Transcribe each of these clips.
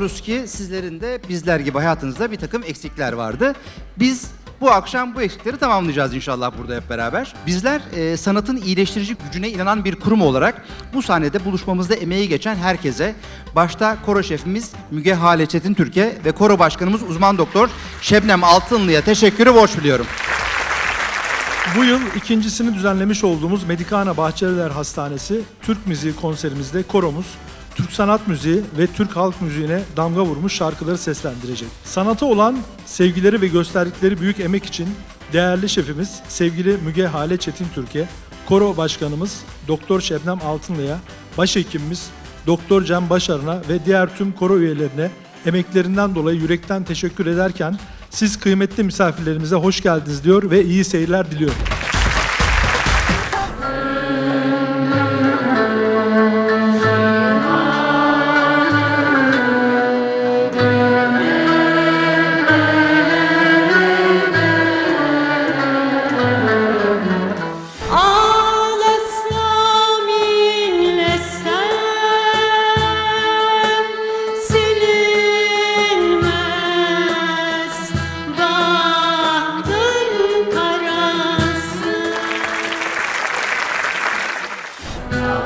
anlıyoruz ki sizlerin de bizler gibi hayatınızda bir takım eksikler vardı. Biz bu akşam bu eksikleri tamamlayacağız inşallah burada hep beraber. Bizler e, sanatın iyileştirici gücüne inanan bir kurum olarak bu sahnede buluşmamızda emeği geçen herkese, başta koro şefimiz Müge Hale Çetin Türkiye ve koro başkanımız uzman doktor Şebnem Altınlı'ya teşekkürü borç biliyorum. Bu yıl ikincisini düzenlemiş olduğumuz Medikana Bahçeliler Hastanesi Türk Müziği konserimizde koromuz Türk sanat müziği ve Türk halk müziğine damga vurmuş şarkıları seslendirecek. Sanata olan sevgileri ve gösterdikleri büyük emek için değerli şefimiz sevgili Müge Hale Çetin Türkiye, koro başkanımız Doktor Şebnem Altınlı'ya, başhekimimiz Doktor Cem Başarın'a ve diğer tüm koro üyelerine emeklerinden dolayı yürekten teşekkür ederken siz kıymetli misafirlerimize hoş geldiniz diyor ve iyi seyirler diliyorum.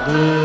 네.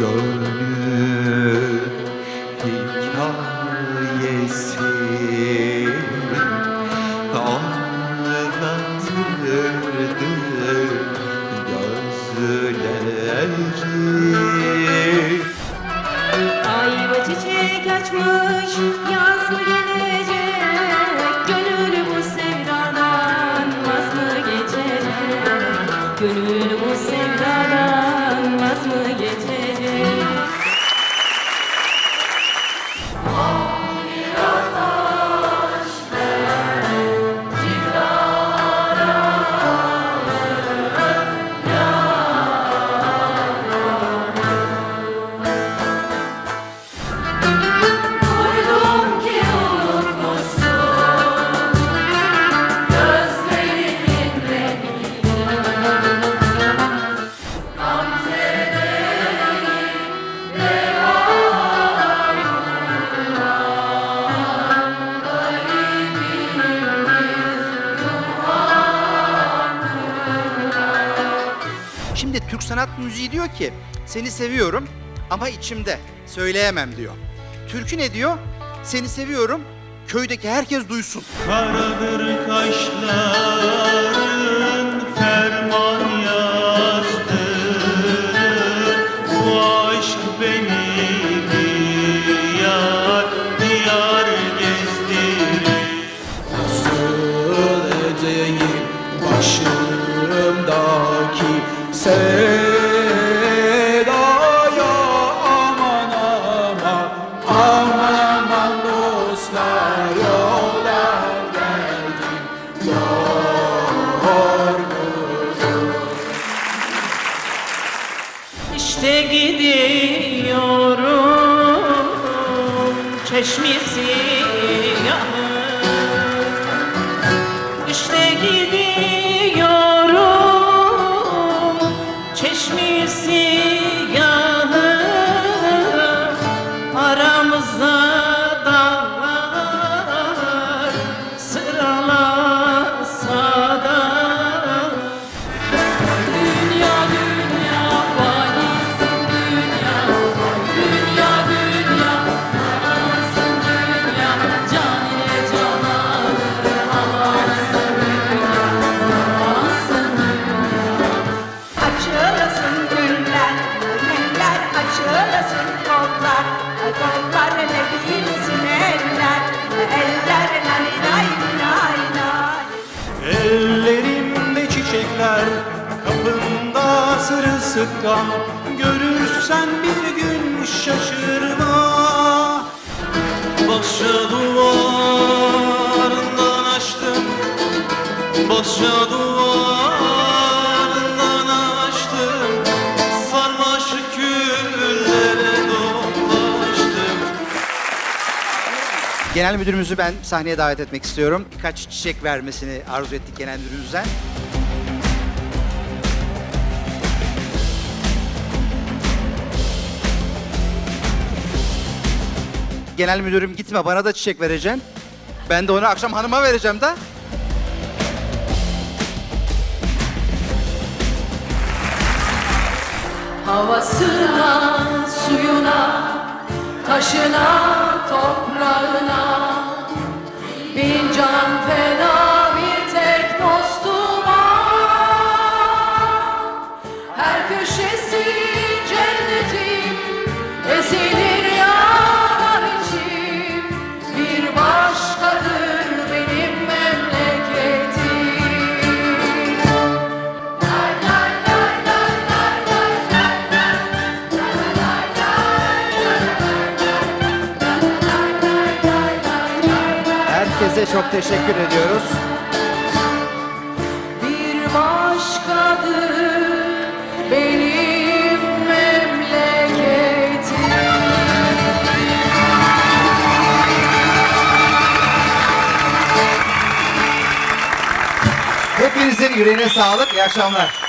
Gönül hikayesi. Anlatırdı gözleri Ayva çiçek açmış yaz mı gelecek? Gönül bu sevdadan vaz mı geçecek? Gönül bu sevdadan Şimdi Türk sanat müziği diyor ki seni seviyorum ama içimde söyleyemem diyor. Türkü ne diyor? Seni seviyorum köydeki herkes duysun. Karadır kaşların ferman Deixe-me sim. kollarına giyilsin eller Eller nay nay nay çiçekler kapında sırılsıklam Görürsen bir gün şaşırma. Bahçe duvarından açtım. Bahçe duvarından Genel müdürümüzü ben sahneye davet etmek istiyorum. Birkaç çiçek vermesini arzu ettik genel müdürümüzden. Genel müdürüm gitme bana da çiçek vereceksin. Ben de onu akşam hanıma vereceğim de. Havasına, suyuna, taşına, toprağına Herkese çok teşekkür ediyoruz. bir başkadır benim memleketim. Hepinizin yüreğine sağlık. İyi akşamlar.